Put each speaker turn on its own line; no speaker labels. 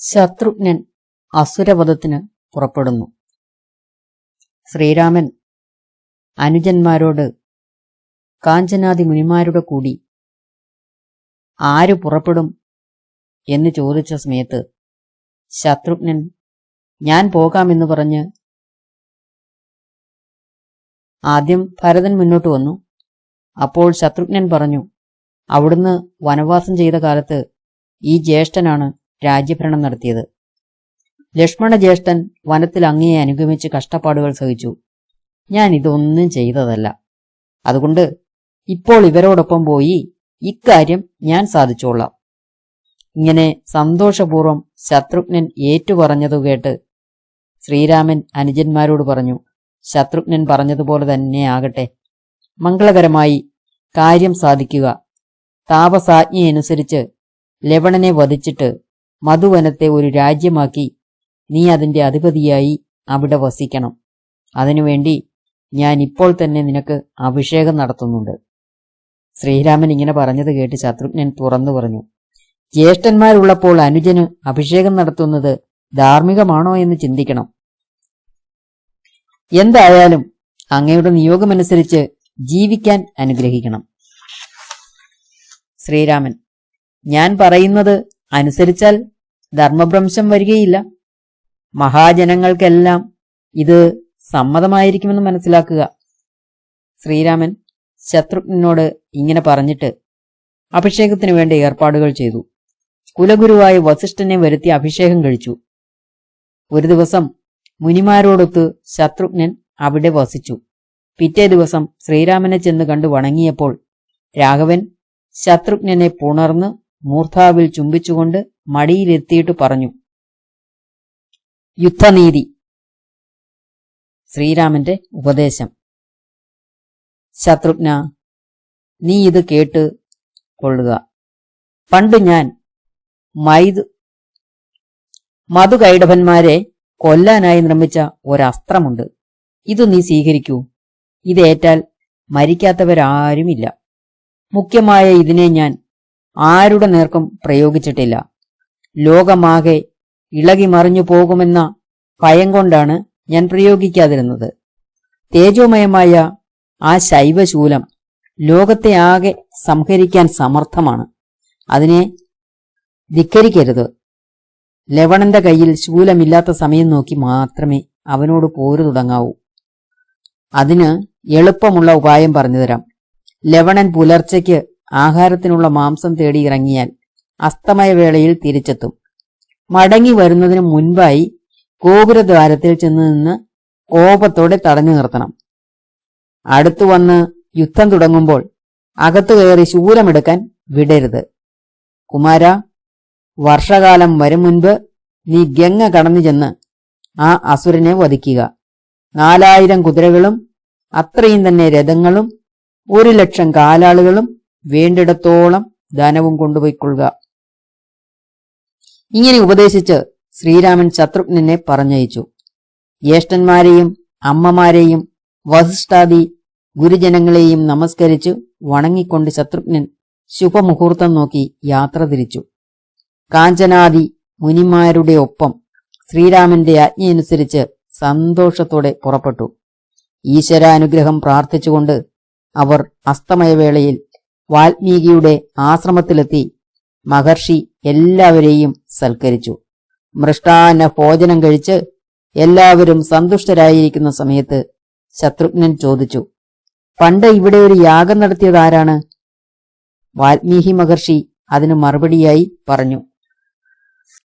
ശത്രുഘ്നൻ അസുരവധത്തിന് പുറപ്പെടുന്നു. ശ്രീരാമൻ അനുജന്മാരോട് കാഞ്ചനാദി മുനിമാരുടെ കൂടി ആര് പുറപ്പെടും എന്ന് ചോദിച്ച സമയത്ത് ശത്രുഘ്നൻ ഞാൻ പോകാമെന്ന് പറഞ്ഞ് ആദ്യം ഭരതൻ മുന്നോട്ട് വന്നു. അപ്പോൾ ശത്രുഘ്നൻ പറഞ്ഞു അവിടുന്ന് വനവാസം ചെയ്ത കാലത്ത് ഈ ജ്യേഷ്ഠനാണ് രാജ്യഭരണം നടത്തിയത്. ലക്ഷ്മണ ജ്യേഷ്ഠൻ വനത്തിൽ അങ്ങയെ അനുഗമിച്ച് കഷ്ടപ്പാടുകൾ സഹിച്ചു. ഞാൻ ഇതൊന്നും ചെയ്തതല്ല. അതുകൊണ്ട് ഇപ്പോൾ ഇവരോടൊപ്പം പോയി ഇക്കാര്യം ഞാൻ സാധിച്ചോളാം. ഇങ്ങനെ സന്തോഷപൂർവം ശത്രുഘ്നൻ ഏറ്റുപറഞ്ഞതു കേട്ട് ശ്രീരാമൻ അനുജന്മാരോട് പറഞ്ഞു ശത്രുഘ്നൻ പറഞ്ഞതുപോലെ തന്നെ ആകട്ടെ. മംഗളകരമായി കാര്യം സാധിക്കുക. താപസാജ്ഞയനുസരിച്ച് ലവണനെ വധിച്ചിട്ട് മധുവനത്തെ ഒരു രാജ്യമാക്കി നീ അതിന്റെ അധിപതിയായി അവിടെ വസിക്കണം. അതിനുവേണ്ടി ഞാൻ ഇപ്പോൾ തന്നെ നിനക്ക് അഭിഷേകം നടത്തുന്നുണ്ട്. ശ്രീരാമൻ ഇങ്ങനെ പറഞ്ഞത് കേട്ട് ശത്രുഘ്നൻ തുറന്നു പറഞ്ഞു ജ്യേഷ്ഠന്മാരുള്ളപ്പോൾ അനുജന് അഭിഷേകം നടത്തുന്നത് ധാർമ്മികമാണോ എന്ന് ചിന്തിക്കണം. എന്തായാലും അങ്ങയുടെ നിയോഗമനുസരിച്ച് ജീവിക്കാൻ അനുഗ്രഹിക്കണം. ശ്രീരാമൻ ഞാൻ പറയുന്നത് അനുസരിച്ചാൽ ധർമ്മഭ്രംശം വരികയില്ല. മഹാജനങ്ങൾക്കെല്ലാം ഇത് സമ്മതമായിരിക്കുമെന്ന് മനസ്സിലാക്കുക. ശ്രീരാമൻ ശത്രുഘ്നോട് ഇങ്ങനെ പറഞ്ഞിട്ട് അഭിഷേകത്തിനു വേണ്ടി ഏർപ്പാടുകൾ ചെയ്തു. കുലഗുരുവായി വസിഷ്ഠനെ വരുത്തി അഭിഷേകം കഴിച്ചു. ഒരു ദിവസം മുനിമാരോടൊത്ത് ശത്രുഘ്നൻ അവിടെ വസിച്ചു. പിറ്റേ ദിവസം ശ്രീരാമനെ ചെന്ന് കണ്ടു വണങ്ങിയപ്പോൾ രാഘവൻ ശത്രുഘ്നനെ പുണർന്ന് മൂർധാവിൽ ചുംബിച്ചുകൊണ്ട് മടിയിലെത്തിയിട്ട് പറഞ്ഞു യുദ്ധനീതി. ശ്രീരാമന്റെ ഉപദേശം. ശത്രുഘ്ന നീ ഇത് കേട്ട് കൊള്ളുക. പണ്ട് ഞാൻ മൈതു മധുകൈടഭന്മാരെ കൊല്ലാനായി നിർമ്മിച്ച ഒരസ്ത്രമുണ്ട്. ഇത് നീ സ്വീകരിക്കൂ. ഇതേറ്റാൽ മരിക്കാത്തവരാരുമില്ല. മുഖ്യമായ ഇതിനെ ഞാൻ ആരുടെ നേർക്കും പ്രയോഗിച്ചിട്ടില്ല. ലോകമാകെ ഇളകി മറിഞ്ഞു പോകുമെന്ന ഭയം കൊണ്ടാണ് ഞാൻ പ്രയോഗിക്കാതിരുന്നത്. തേജോമയമായ ആ ശൈവശൂലം ലോകത്തെ ആകെ സംഹരിക്കാൻ സമർത്ഥമാണ്. അതിനെ ധിക്കരിക്കരുത്. ലവണന്റെ കയ്യിൽ ശൂലമില്ലാത്ത സമയം നോക്കി മാത്രമേ അവനോട് പോരു തുടങ്ങാവൂ. അതിന് എളുപ്പമുള്ള ഉപായം പറഞ്ഞുതരാം ലവണൻ പുലർച്ചയ്ക്ക് ആഹാരത്തിനുള്ള മാംസം തേടി ഇറങ്ങിയാൽ അസ്തമയ വേളയിൽ തിരിച്ചെത്തും. മടങ്ങി വരുന്നതിന് മുൻപായി ഗോപുരദ്വാരത്തിൽ ചെന്ന് നിന്ന് കോപത്തോടെ തടഞ്ഞു നിർത്തണം. അടുത്തു വന്ന് യുദ്ധം തുടങ്ങുമ്പോൾ അകത്തു കയറി ശൂരമെടുക്കാൻ വിടരുത്. കുമാര വർഷകാലം വരും മുൻപ് നീ ഗംഗ കടന്നു ചെന്ന് ആ അസുരനെ വധിക്കുക. നാലായിരം കുതിരകളും അത്രയും തന്നെ രഥങ്ങളും ഒരു ലക്ഷം കാലാളുകളും വേണ്ടിടത്തോളം ധനവും കൊണ്ടുപോയിക്കൊള്ളുക. ഇങ്ങനെ ഉപദേശിച്ച് ശ്രീരാമൻ ശത്രുഘ്നെ പറഞ്ഞയച്ചു. ജ്യേഷ്ഠന്മാരെയും അമ്മമാരെയും വസിഷ്ഠാദി ഗുരുജനങ്ങളെയും നമസ്കരിച്ചു വണങ്ങിക്കൊണ്ട് ശത്രുഘ്നൻ ശുഭമുഹൂർത്തം നോക്കി യാത്ര തിരിച്ചു. കാഞ്ചനാദി മുനിമാരുടെ ഒപ്പം ശ്രീരാമന്റെ ആജ്ഞയനുസരിച്ച് സന്തോഷത്തോടെ പുറപ്പെട്ടു. ഈശ്വരാനുഗ്രഹം പ്രാർത്ഥിച്ചുകൊണ്ട് അവർ അസ്തമയവേളയിൽ വാൽമീകിയുടെ ആശ്രമത്തിലെത്തി മഹർഷി എല്ലാവരെയും സൽക്കരിച്ചു. മൃഷ്ടാന്ന ഭോജനം കഴിച്ച് എല്ലാവരും സന്തുഷ്ടരായിരിക്കുന്ന സമയത്ത് ശത്രുഘ്നൻ ചോദിച്ചു പണ്ട് ഇവിടെ ഒരു യാഗം നടത്തിയത് ആരാണ്? വാൽമീകി മഹർഷി അതിന് മറുപടിയായി പറഞ്ഞു